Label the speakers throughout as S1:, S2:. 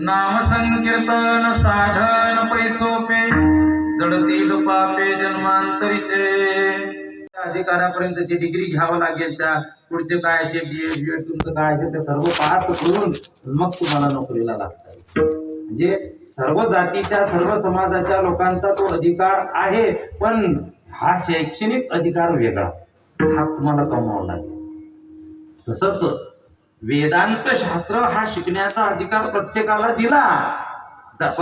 S1: नाम संकीर्तन साधन पैसोपे जडतील पापे जन्मांतरीचे. अधिकारापर्यंत जी डिग्री घ्यावं लागेल त्या. पुढचे काय असे बी एड बी एड तुमचं काय असेल ते सर्व पास करून मग तुम्हाला नोकरीला लागतात म्हणजे सर्व जातीच्या सर्व समाजाच्या लोकांचा तो अधिकार आहे पण हा शैक्षणिक अधिकार वेगळा. हा तुम्हाला कमावा लागेल तसंच वेदांत शास्त्र हा शिकण्याचा अधिकार प्रत्येकाला दिला.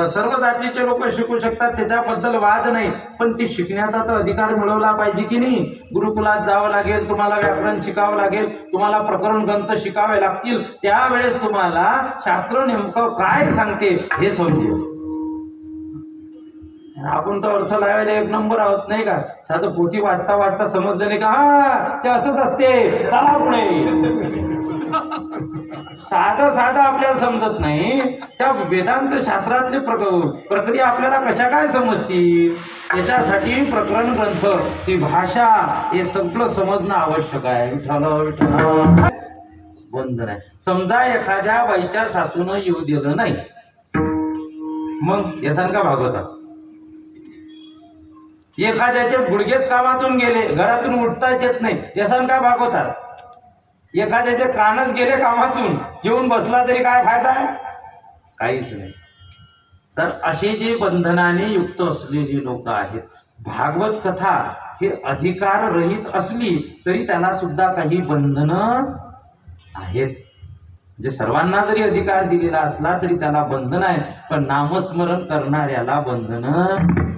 S1: सर्व जातीचे लोक शिकू शकतात त्याच्याबद्दल वाद नाही. पण ती शिकण्याचा तर अधिकार मिळवला पाहिजे की नाही? गुरुकुलात जावं लागेल तुम्हाला व्याकरण शिकावं लागेल तुम्हाला प्रकरण ग्रंथ शिकावे लागतील त्यावेळेस तुम्हाला शास्त्र नेमकं काय सांगते हे समजेल. आपण तर अर्थ लावायला एक नंबर आहोत नाही का? साधं पोथी वाचता वाचता समजलं नाही का? हा ते असंच असते. चला पुढे. साधं साधं आपल्याला समजत नाही. त्या वेदांत शास्त्रातली प्रक प्रक्रिया आपल्याला कशा काय समजतील? त्याच्यासाठी प्रकरण ग्रंथ ती भाषा हे सगळं समजणं आवश्यक आहे. विठ्ठल विठ्ठल. बंधन आहे समजा एखाद्या बाईच्या सासूनं येऊ दिलं नाही. मग यासारखा का भागवता एखाद्याचे गुडघेच कामातून गेले घरातून उठताच येत नाही. व्यसन काय भागवतात? एखाद्याचे कानच गेले कामातून येऊन बसला तरी काय फायदा? आहे काहीच नाही. तर अशी जी बंधनाने युक्त असलेली लोक आहेत भागवत कथा हे अधिकार रहित असली तरी त्याला सुद्धा काही बंधनं आहेत. जे सर्वांना जरी अधिकार दिलेला असला तरी त्याला बंधन आहे. पण नामस्मरण करणाऱ्याला बंधन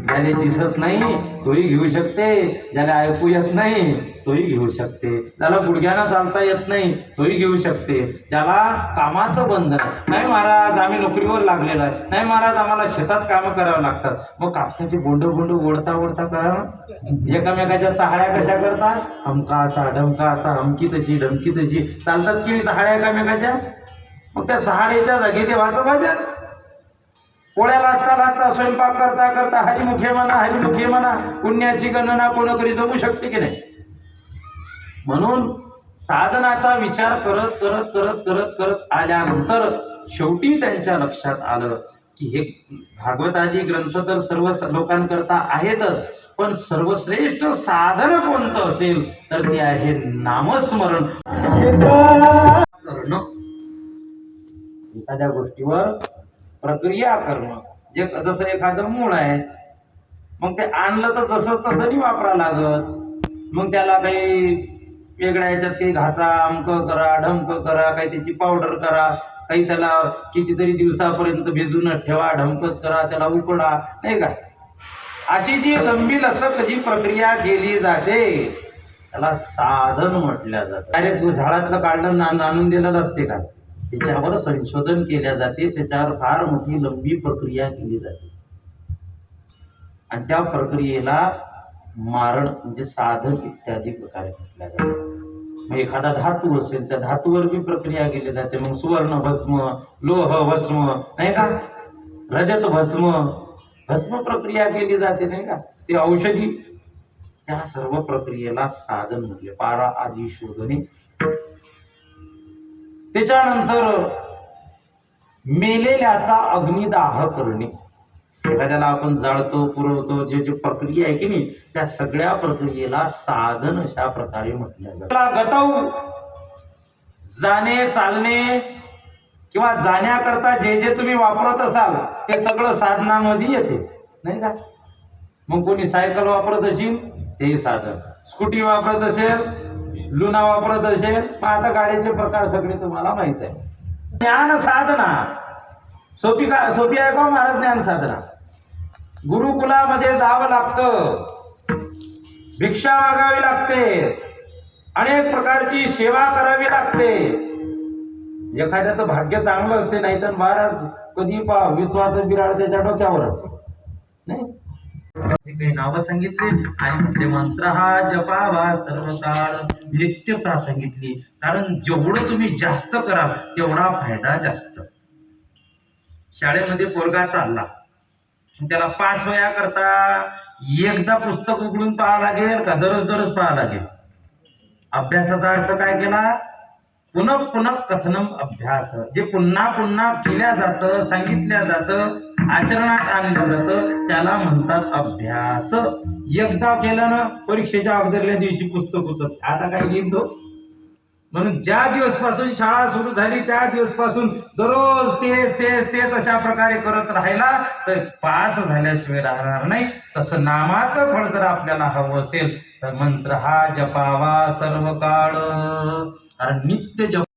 S1: ज्याला दिसत नाही तोही घेऊ शकते. ज्याला ऐकू येत नाही तोही घेऊ शकते. त्याला गुडघ्यानं चालता येत नाही तोही घेऊ शकते. ज्याला कामाचं बंधन नाही महाराज आम्ही नोकरीवर लागलेलो आहे. नाही महाराज आम्हाला शेतात कामं करावं लागतात. मग कापसाची बोंड बोंड ओढता ओढता करा एकामेकाच्या चाहळ्या कशा करतात? हमका असा ढमका असा हमकी तशी ढमकी तशी. चालतात की नाही चाहळ्या एकामेकाच्या? मग त्या चहाड्याच्या जागी देवाचं भाज्या पोळ्या लाटता लाटता स्वयंपाक करता करता हरिमुखे म्हणा हरिमुखे म्हणा पुण्याची गणना कोण करी जमू शकते की नाही? म्हणून साधनाचा विचार करत करत करत करत करत आल्यानंतर शेवटी त्यांच्या लक्षात आलं की हे भागवतादी ग्रंथ तर सर्व लोकांकरता आहेतच पण सर्वश्रेष्ठ साधन कोणतं असेल तर ते आहे नामस्मरण. करणं. एखाद्या गोष्टीवर प्रक्रिया करणं जे जसं एखादं मूळ आहे मग ते आणलं तर जसं तसं नाही वापरा लागत मग त्याला काही वेगळ्या याच्यात काही घासा अमक करा ढमक करा काही त्याची पावडर करा काही त्याला कितीतरी दिवसापर्यंत भिजूनच ठेवा ढमकच करा त्याला उकडा नाही का? अशी जी लंबी लचक जी प्रक्रिया केली जाते त्याला साधन म्हटलं जातं. डायरेक्ट झाडातलं काढलं आणून दिलं असते का? त्याच्यावर संशोधन केल्या जाते. त्याच्यावर फार मोठी लंबी प्रक्रिया केली जाते. आणि त्या प्रक्रियेला मारण म्हणजे साधन इत्यादी प्रकारे म्हटल्या जातात मग एखादा धातू असेल त्या धातूवर बी प्रक्रिया केली जाते. मग सुवर्ण भस्म लोह भस्म नाही का? रजत भस्म. भस्म प्रक्रिया केली जाते नाही का? ते औषधी. त्या सर्व प्रक्रियेला साधन म्हटले. पारा आदी शोधने त्याच्यानंतर मेलेल्याचा अग्निदाह करणे. एखाद्याला आपण जाळतो पुरवतो जे जे प्रक्रिया आहे की नाही त्या सगळ्या प्रक्रियेला साधन अशा प्रकारे म्हटल्या जातं जाणे चालणे किंवा जाण्याकरता जे जे तुम्ही वापरत असाल ते सगळं साधनामध्ये येते. नाही का? मग कोणी सायकल वापरत असेल तेही साधन. स्कूटी वापरत असेल लुना वापरत असेल मग आता गाडीचे प्रकार सगळे तुम्हाला माहीत आहे. ज्ञान साधना. सोपी का सोपी आहे का हो महाराज ज्ञान साधना? गुरुकुलामध्ये जावं लागतं. भिक्षा मागावी लागते. अनेक प्रकारची सेवा करावी लागते. एखाद्याचं भाग्य चांगलं असते नाही तर महाराज कधी पा विश्वाचं बिराड त्याच्या डोक्यावरच. नाही? काही नावं सांगितली आणि म्हटले मंत्र हा जपावा सर्व काळ नित्यता सांगितली कारण जेवढं तुम्ही जास्त कराल तेवढा फायदा जास्त. शाळेमध्ये पोरगा चालला. त्याला पास वया करता एकदा पुस्तक उघडून पाहा लागेल का? दररोज दररोज पाहा लागेल. अभ्यासाचा अर्थ काय केला? पुनः पुनः कथनम अभ्यास. जे पुन्हा पुन्हा केल्या जातं सांगितल्या जातं आचरणात आणलं जातं त्याला म्हणतात अभ्यास. एकदा केलं ना परीक्षेच्या अगोदरल्या दिवशी पुस्तक पुस्तक आता काय लिहितो म्हणून ज्या दिवसपासून शाळा सुरू झाली त्या दिवसपासून दररोज तेच तेच तेच अशा प्रकारे करत राहिला तर पास झाल्याशिवाय राहणार नाही. तसं नामाचं फळ जर आपल्याला हवं असेल तर मंत्र हा जपावा सर्व काळ कारण नित्य जप